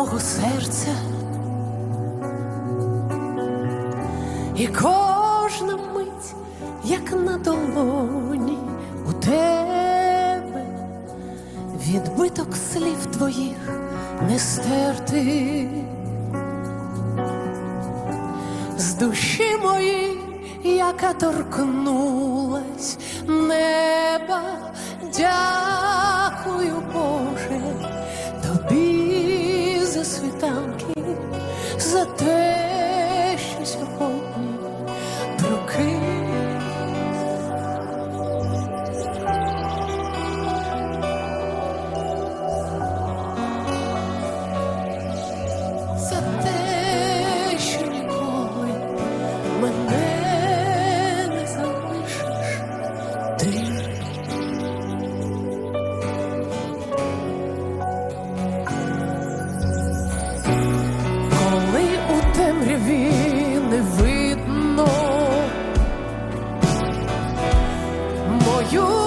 мого серця. І кожна мить, як на долоні у тебе, відбиток слів твоїх не стерти. З душі моєї, яка торкнулась неба, дякую, Боже, you.